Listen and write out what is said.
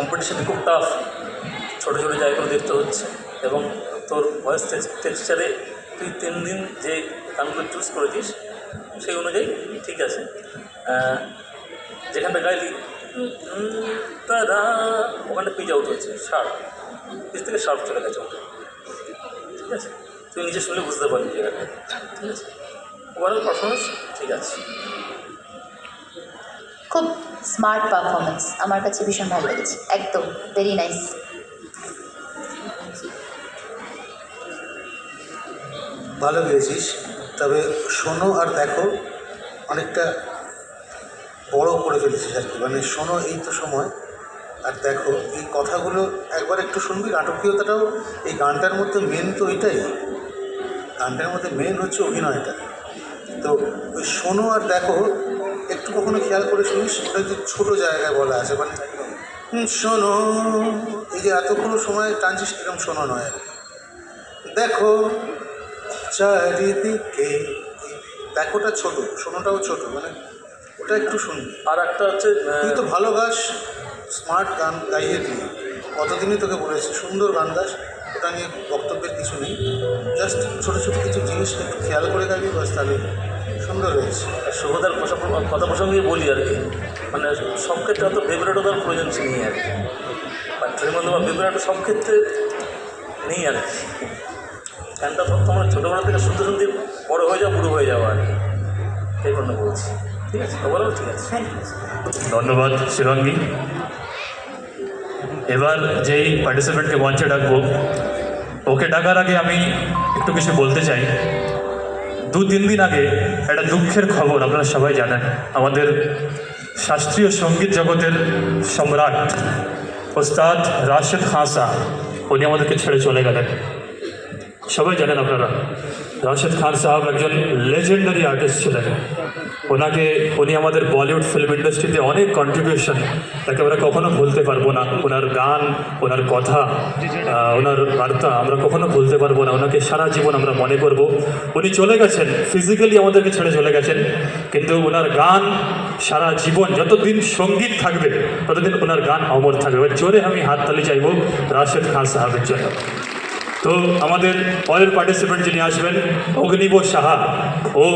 কম্পিটিশানে খুব টাফ ছোটো ছোটো জায়গাগুলো দেখতে হচ্ছে। এবং তোর ভয়েস টেক্সচারে তুই তিন দিন যে গানগুলো চুজ করেছিস, সেই অনুযায়ী ঠিক আছে। যেখানটা গাইলি, তারা ওখানটা পিজ আউট হচ্ছে শার্প পিস থেকে শার্প চলে গেছে ওটা ঠিক আছে? তুই নিজে শুনলে বুঝতে পারবি জায়গাটা ঠিক আছে? ওভারঅল পারফরমেন্স ঠিক আছে। খুব স্মার্ট পারফরমেন্স আমার কাছে ভীষণ ভালো লেগেছে। একদম ভেরি নাইস ভালো গেয়েছিস, তবে শোনো আর দেখো অনেকটা বড় করে ফেলেছিস আর কি। মানে শোনো এই তো সময়, আর দেখো এই কথাগুলো একবার একটু শুনবি, নাটকীয়তাটাও, এই গানটার মধ্যে মেন তো এটাই। গানটার মধ্যে মেন হচ্ছে অভিনয়টা। তো ওই শোনো আর দেখো একটু কখনো খেয়াল করে শুনিস ওটা যে ছোটো জায়গায় বলা আছে মানে শোনো এই যে এতক্ষণ সময় টানছিস এরকম শোনো নয়। দেখো চারিদিকে দেখোটা ছোট শোনোটাও ছোট মানে ওটা একটু শুনবি আর একটা হচ্ছে তুই তো ভালো গাস স্মার্ট গান গাইয়ে দিই কতদিনই তোকে বলেছি সুন্দর গান গাস ওটা নিয়ে বক্তব্যের কিছু নেই। জাস্ট ছোটো ছোটো কিছু জিনিস একটু খেয়াল করে গাইবি বাস তাহলে সুন্দর হয়েছে। আর শুভদার কথা কথা বলি আর কি। মানে সব ক্ষেত্রে হয়তো ভিব্রেটো দেওয়ার প্রয়োজন ছিল নেই আর কি। বা মধ্যে বা ভিব্রেটো সব ক্ষেত্রে নেই আর কি। গানটা তো তোমার ছোটোবেলা থেকে শুনতে শুনতে বড় হয়ে যাও বুড়ো হয়ে যাওয়া আর কি। এই জন্য বলছি। ঠিক আছে? বলো ঠিক আছে? ধন্যবাদ শিবাঙ্গী এবার যেই পার্টিসিপেন্টকে মঞ্চে ডাকবো ওকে ডাকার আগে আমি একটু কিছু বলতে চাই। দু তিন দিন আগে একটা দুঃখের খবর আপনারা সবাই জানেন। আমাদের শাস্ত্রীয় সংগীত জগতের সম্রাট ওস্তাদ রাশেদ হাসা উনি আমাদেরকে ছেড়ে চলে গেলেন। সবাই জানেন আপনারা। রাশেদ খান সাহেব একজন লেজেন্ডারি আর্টিস্ট ছিলেন। ওনাকে, উনি আমাদের বলিউড ফিল্ম ইন্ডাস্ট্রিতে অনেক কন্ট্রিবিউশন তাকে আমরা কখনো ভুলতে পারব না। ওনার গান, ওনার কথা ওনার বার্তা আমরা কখনো ভুলতে পারব না। ওনাকে সারা জীবন আমরা মনে করব। উনি চলে গেছেন ফিজিক্যালি আমাদেরকে ছেড়ে চলে গেছেন। কিন্তু ওনার গান সারা জীবন, যতদিন সংগীত থাকবে, ততদিন ওনার গান অমর থাকবে। জোরে আমি হাততালি চাইব রাশেদ খান সাহেবের জন্য। তো আমাদের পরের পার্টিসিপেন্ট যিনি আসবেন অগ্নিব সাহা ও